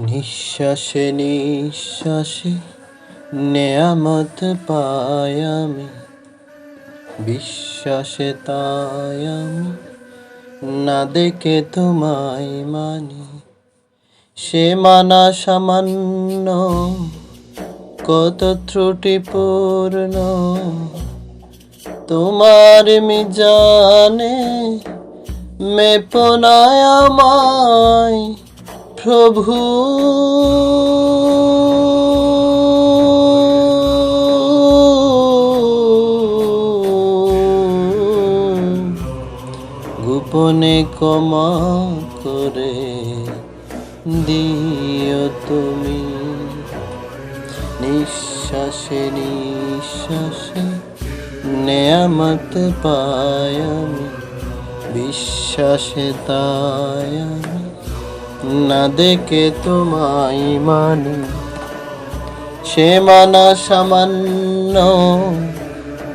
নিঃশ্বাসে নিঃশ্বাসে নেয়ামত পাই আমি। বিশ্বাসে তাই আমি না দেখে তোমায় মানি। সে মানা সামান্য, কত ত্রুটিপূর্ণ। তোমার মিজানে মেপনায় আমায় প্রভু। গোপনে ক্ষমা করে দিও তুমি। নিঃশ্বাসে নিঃশ্বাসে নেয়ামত পাই আমি। বিশ্বাসে তাই আমি। না দেখে তোমায় মানি সে মানা সামান্য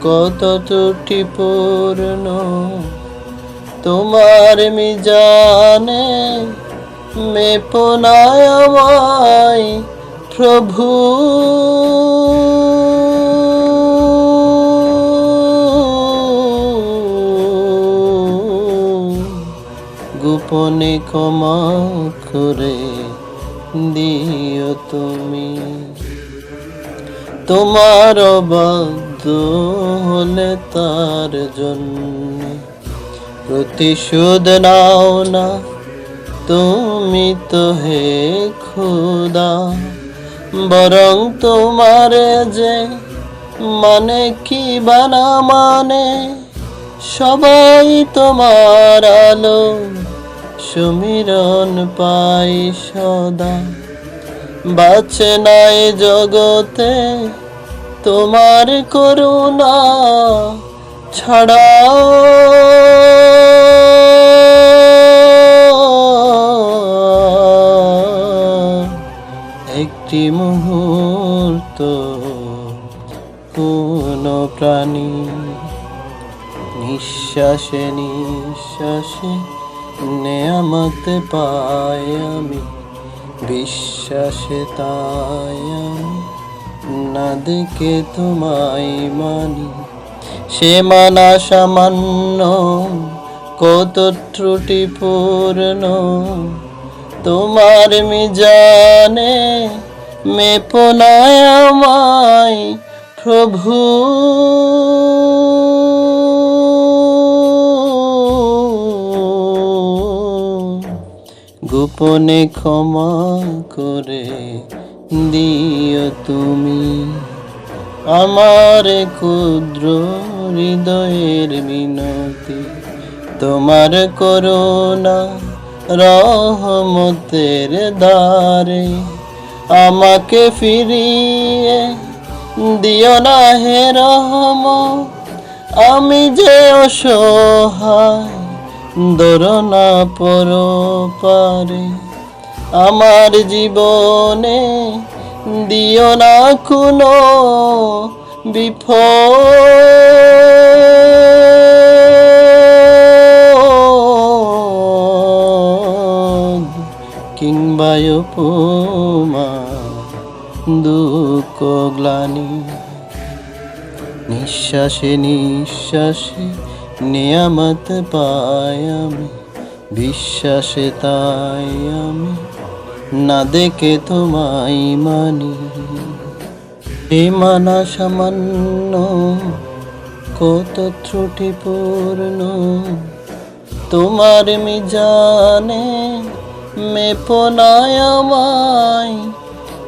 কত ত্রুটিপূর্ণ তোমার মিজানে মেপনায় প্রভু। গোপনে ক্ষমা করে দিও তুমি। তোমার বাধ্য হলে তার জন্য প্রতিশোধ নাও না। তুমি তো হে খুদা, বরং তোমার যে মানে কি বানা মানে সবাই তোমার আলো সুমিরন পাই সদা। বাঁচে নাই জগতে তোমার করুণা ছাড়া একটি মুহূর্ত কোন প্রাণী, নিঃশ্বাসে নিঃশ্বাসে নেয়ামত পাই আমি, বিশ্বাসে তাই আমি। না দেখে তোমায় মানি, সে মানা সামান্য, কত ত্রুটিপূর্ণ তোমার মিজানে মেপনায় আমায় প্রভু। গোপনে ক্ষমা করে দিও তুমি। আমার ক্ষুদ্র হৃদয়ের মিনতি, তোমার করুণা রহমতের দ্বারে আমাকে ফিরিয়ে দিও না হে রহম আমি যে অসহায় দরনা পর পারে আমার জীবনে দিও না কোনো বিপদ কিংবা উপমা, দুঃখ, গ্লানি, নিঃশ্বাসে নিঃশ্বাসে নিয়ামত পাই আমি, বিশ্বাসে তাই আমি, না দেখে তোমায় মানি। এ মানা সামান্য, কত ত্রুটিপূর্ণ, তোমার মিজানে মেপনায় আমায়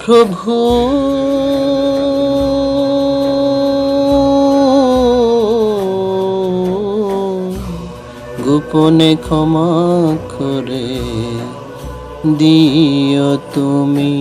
প্রভু। গোপনে ক্ষমা করে দিও তুমি।